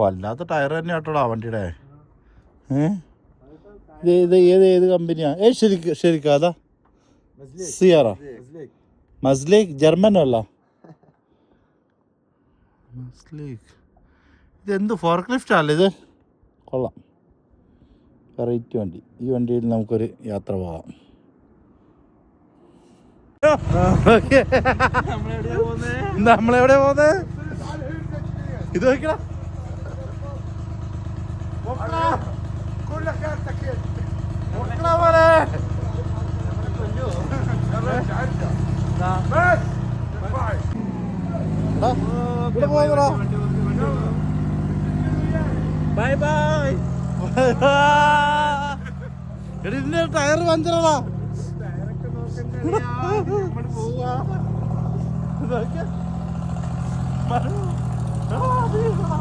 വല്ലാത്ത ടയർ തന്നെ ആട്ടോടാ വണ്ടിയുടെ. ഏത് ഇത് ഇത് ഏത് ഏത് കമ്പനിയാ ഏ ശരിക്ക് ശരിക്കും അതാ. സിയറ മസ്ലിക് ജർമ്മൻ അല്ല. മസ്ലിക് ഇതെന്ത് ഫോർക്ക് ലിഫ്റ്റ് അല്ലേ ഇത്? കൊള്ളാം. വെറൈറ്റി വണ്ടി. ഈ വണ്ടിയിൽ നമുക്കൊരു യാത്ര പോകാം. നമ്മളെവിടെ പോകുന്നത് ഇത് നോക്കടാ ബൈ ബൈ ഇതിന്റെ ടയർ പഞ്ചറാ ചെടിയിലേക്കാ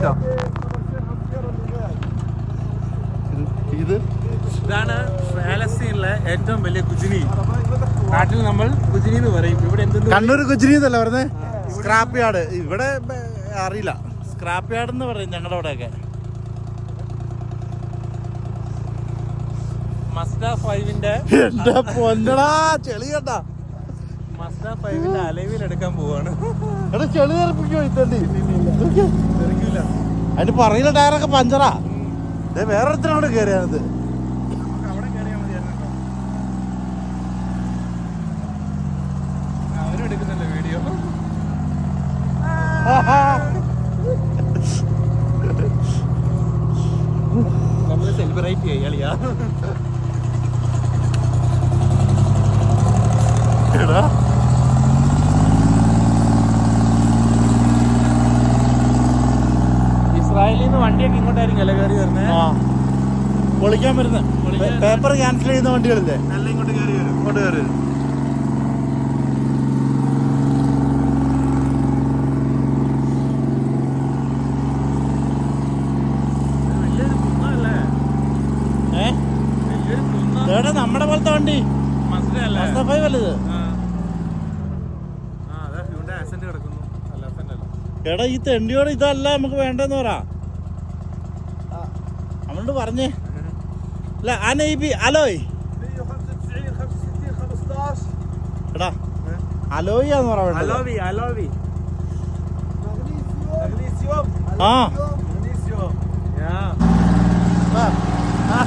പിടിച്ചോ ഇത് ഇതാണ് പാലസ്തീനിലെ ഏറ്റവും വലിയ കുജിനി. നാട്ടിൽ നമ്മൾ കുജിനി എന്ന് പറയും. ഇവിടെ കണ്ണൂർ കുജിനി എന്നല്ല പറഞ്ഞേ? സ്ക്രാപ്പ് യാർഡ് ഇവിടെ അറിയില്ല. സ്ക്രാപ്പ് യാർഡ് എന്ന് പറയും ഞങ്ങളുടെ അവിടെയൊക്കെ. മസ്ത ഫൈവിന്റെ പൊന്നടാ ചെളി കേട്ടാ മസ്ത ഫൈവിന്റെ അലവിൽ എടുക്കാൻ പോവാണ്. എടാ ചെളി തെറിപ്പിക്കോ ഇത്തണ്ടി? അതിന്റെ പറയുന്ന ടയറൊക്കെ പഞ്ചറാ. ദേ വേറൊരുത്തനോട് കയറിയാണിത് സെലിബ്രേറ്റ് ചെയ്യാളിയാ എടാ. ഇസ്രായേലിൽ നിന്ന് വണ്ടിയൊക്കെ ഇങ്ങോട്ടായിരിക്കും അല്ലേ കയറി വരുന്നത് പൊളിക്കാൻ വരുന്ന. പേപ്പർ ക്യാൻസൽ ചെയ്യുന്ന വണ്ടികളില്ലേ? നല്ല ഇങ്ങോട്ട് കയറി വരും ഇങ്ങോട്ട് കയറി വരും. നമ്മുടെ പോലത്തെ വണ്ടി. അല്ല അല്ല? എടാ ഈ തെണ്ടിയോട് ഇതല്ല നമുക്ക് വേണ്ടെന്ന് പറ. അവനോട് പറഞ്ഞേ അല്ല ആ നെയ്ബി അലോയ് എടാ അലോയാന്ന് പറ വേണ്ടത്. അലോവി അലോവി ആ Yeah. ആ, ആ.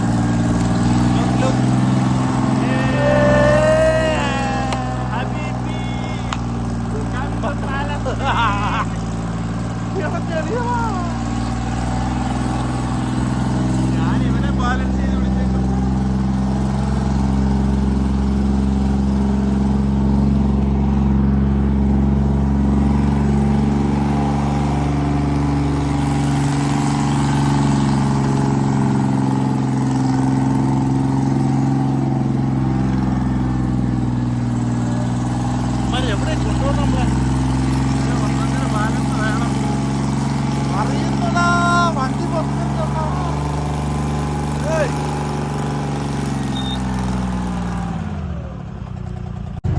Look, look. Habibi. ഞാൻ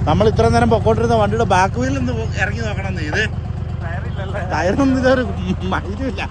നമ്മൾ ഇത്ര നേരം പൊക്കോട്ടിരുന്ന വണ്ടിയുടെ ബാക്ക് വീലിൽ നിന്ന് ഇറങ്ങി നോക്കണം ഇത് ടയറൊന്നും ഇതൊരു മൈലില്ല